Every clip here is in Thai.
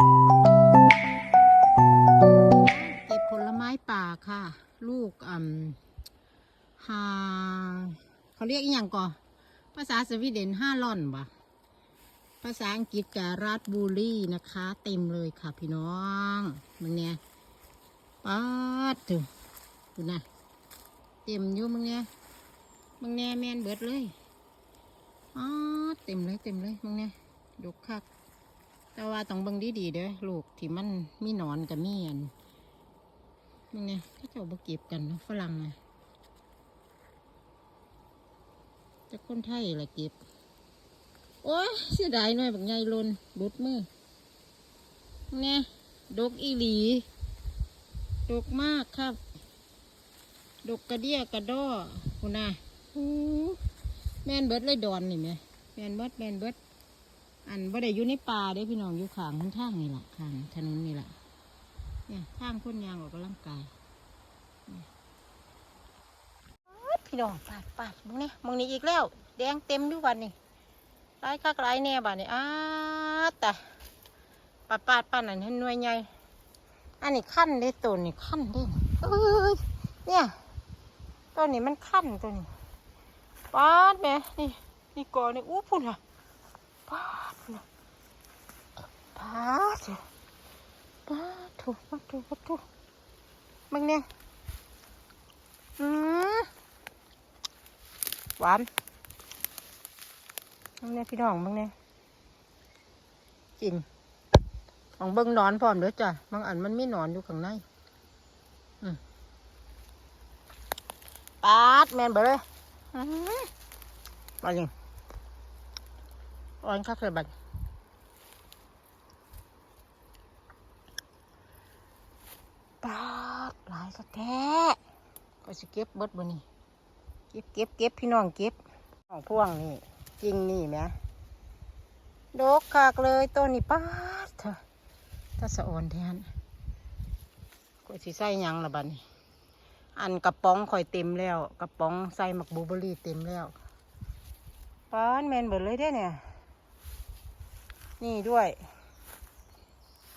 เก็บผลไม้ป่าค่ะ ลูกอ่ำฮาเขาเรียกอีหยังก่อภาษาสวีเดนห้าล่อนปะภาษาอังกฤษการัสบูรี่นะคะ เต็มเลยค่ะพี่น้องมึงเนี่ยป๊าดถึงดูนะเต็มอยู่มึงเนี่ยมึงเนี่ยแมนเบิดเลยอ๋อเต็มเลยเต็มเลยมึงเนี่ยดกคัก แต่ว่าต้องเบิ่งดีๆเด้อลูกที่มันมีหนอนกับมีอันมึงเนี่ยเขาเจ้าบ่เก็บกันฝรั่งอะจะคนไทยละเก็บ โอ้ยเสียดายหน่อยบักใหญ่ลนบุดมือเนี่ยดกอีหลีดกมากครับ ดกกระเดียกระดอคุณนะอู้แม่นเบิดเลยดอนนี่แหมแม่นเบิดแม่นเบิด อันบ่ได้อยู่ในป่าเด้พี่น้องอยู่ข้างทางนี่แหละข้างถนนนี่แหละเนี่ยทางคนยางออกกำลังกายพี่น้องปาดปาดมึงนี่มึงนี่อีกแล้ว แดงเต็มด้วยวันนี่หลายคักหลายแน่บัดนี่อ้าแต่ปาดปาดปาดนั่นเห็นหน่วยใหญ่อันนี้ขั้นเด้ตัวนี่ขั้นเด้เอ้ยเนี่ยตัวนี้มันขั้นตัวนี้ปาดแม่นี่นี่ก่อนนี่อู้พุ่นค่ะ ปาดนะปาดปาดถูกปาดถูกปาดถูกมึงเนี่ยอืมหวานมึงเนี่ยพี่น้องมึงเนี่ยกินของเบิ้งนอนพร้อมเด้อจ้ะบางอันมันไมีหนอนอยู่ข้างในอืมปาดแมนเบอร์เลยอืมมาจริง อ่อนคักเลยบัดปาดหลายสะแท้ก็สิเก็บเบิดบ่นี่เก็บเก็บเก็บพี่น้องเก็บของพ่วงนี่จริงนี่แหมดกคักเลยต้นนี่ปาดเถอะถ้าสะอ่อนแทนก็สิใส่ยังละบัดนี้อันกระป๋องข่อยเต็มแล้ว กระป๋องใส่หมักบูเบอรี่เต็มแล้วป้านแมนเบิดเลยเด้เนี่ย นี่ด้วย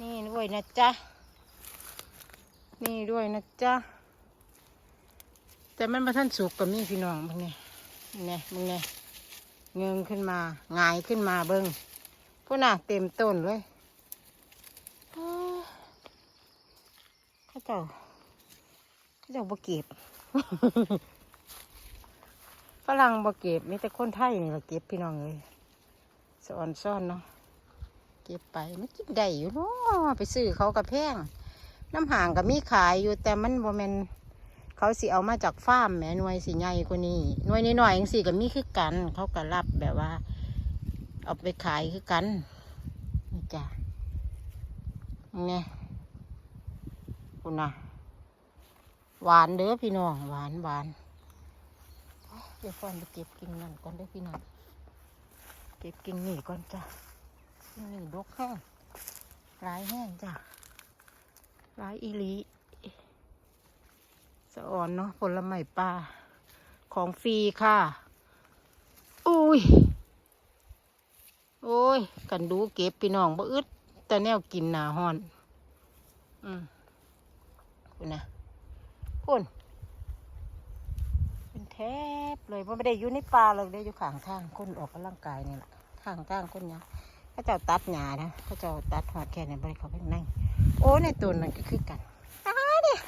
นี่ด้วยนะจ๊ะ นี่ด้วยนะจ๊ะ แต่มันมาท่านสุกกับมีพี่น้องมึงเนี่ยเนี่ยมึงเนี่ยเงืงขึ้นมาหงายขึ้นมาเบิ้งพวกน่ะเต็มต้นเลยเข้าเจ้าเข้าเจ้าบ่เก็บฝรั่งบ่เก็บมีแต่คนไทยนี่ละเก็บพี่น้องเลยสอนซ่อนเนาะ เก็บไปมันกินได้อยู่เนาะไปซื้อเขากระแพง น้ำห่างก็มีขายอยู่แต่มันบ่แมนเขาสิเอามาจากฟาร์มแหมหน่วยสิใหญ่กว่านี้หน่วยน้อยๆอย่างสิก็มีคือกัน เขาก็รับแบบว่า เอาไปขายคือกันนี่จ้ะนี่คุณน่ะหวานเด้อพี่น้องหวานหวานเดี๋ยวก่อนไปเก็บกิ่งนั่นก่อนได้อพี่น้องเก็บกิ่งนี่ก่อนจ้ะ นี่ดกแห้งหลายแห้งจ้ะหลายอีลีสะอ่อนเนาะผลไม้ปลาของฟรีค่ะ อุ้ย โอ้ย กันดูเก็บพี่น้องบ่อึดแต่แนวกินหนาฮ้อน อืมคุณนะคุณเป็นแทบเลยเพราะไม่ได้อยู่ในป่าเลยได้อยู่ข้างทางคนออกกำลังกายนี่แหละข้างทางคนเนี้ย เขาเจ้าตัดหญ้านะเขาเจ้าตัดหอดแค่ในบริเขาไปนั่ง โอ้ในตัวนั่นก็คือกันอ้าเนี่ย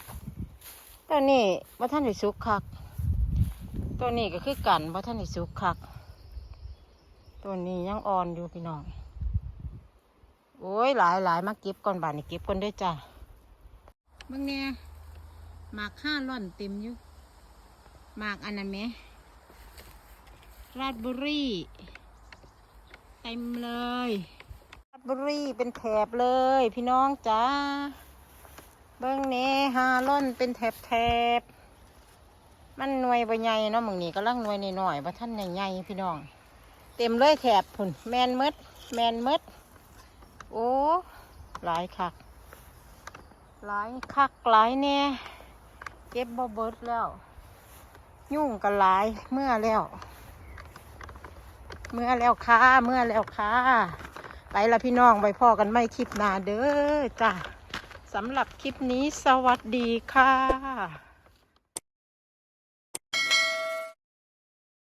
ตัวนี้ว่าท่านได้สุกคัก ตัวนี้ก็คือกันว่าท่านได้สุกคัก ตัวนี้ยังอ่อนอยู่พี่น้อง โอ้ยหลายหลายมาเก็บก่อนบ่านี่เก็บก่อนด้วยจ้ะบางเนี่ยหมากข้าร่อนเต็มอยู่หมากอันนั้นไหมราดบุรี เต็มเลยบรีเป็นแถบเลยพี่น้องจ้าเบิ้งเน่ฮาล่อนเป็นแถบแถบมันหน่วยใบใหญ่เนาะมึงนี่กำลังหน่วยหน่อยๆว่าท่านใหญ่ๆพี่น้อง เต็มเลยแถบผุนแมนมดแมนมดโอ้หลายคักหลายคักหลายแน่เก็บบ่เบิดแล้ว ยุ่งกันหลายเมื่อแล้ว เมื่อแล้วค่ะ เมื่อแล้วค่ะ ไปละพี่น้องไปพ่อกันไม่คลิปหน้าเด้อจ้าสำหรับคลิปนี้สวัสดีค่ะ